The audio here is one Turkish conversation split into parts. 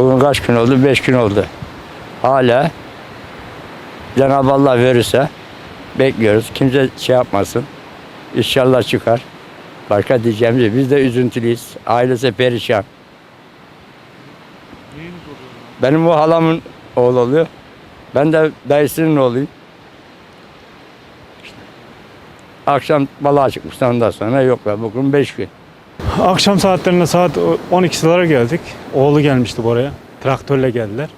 Bugün kaç gün oldu? Beş gün oldu. Hala Cenab-ı Allah verirse bekliyoruz. Kimse şey yapmasın. İnşallah çıkar. Başka diyeceğimiz yok. Biz de üzüntülüyüz. Ailesi perişan. Benim bu halamın oğlu oluyor. Ben de dayısının oğluyum. Akşam balığa çıkmıştı ondan sonra yoklar. Bugün beş gün. Akşam saatlerinde saat 12 sıralara geldik. Oğlu gelmişti buraya. Traktörle geldiler.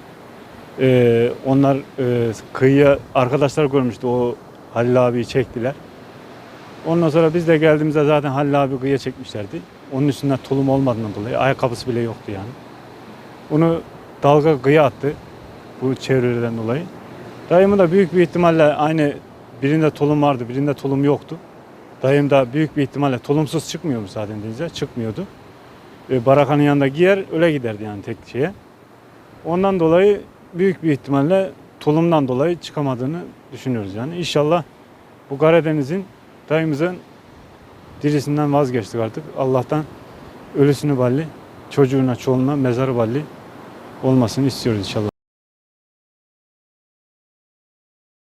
Ee, onlar e, kıyıya arkadaşlar görmüştü. O Halil abiyi çektiler. Ondan sonra biz de geldiğimizde zaten Halil abi kıyıya çekmişlerdi. Onun üstünde tulum olmadığından dolayı ayakkabısı bile yoktu yani. Onu dalga kıyıya attı. Bu çevreden dolayı. Dayımın da büyük bir ihtimalle aynı birinde tulum vardı, birinde tulum yoktu. Dayım da büyük bir ihtimalle tulumsuz çıkmıyormuş zaten denize. Çıkmıyordu. E, barakanın yanında giyer öyle giderdi yani tek şeye. Ondan dolayı büyük bir ihtimalle tulumdan dolayı çıkamadığını düşünüyoruz yani. İnşallah bu Karadeniz'in dayımızın dirisinden vazgeçtik artık. Allah'tan ölüsünü balli, çocuğuna, çoluğuna mezarı balli olmasını istiyoruz inşallah.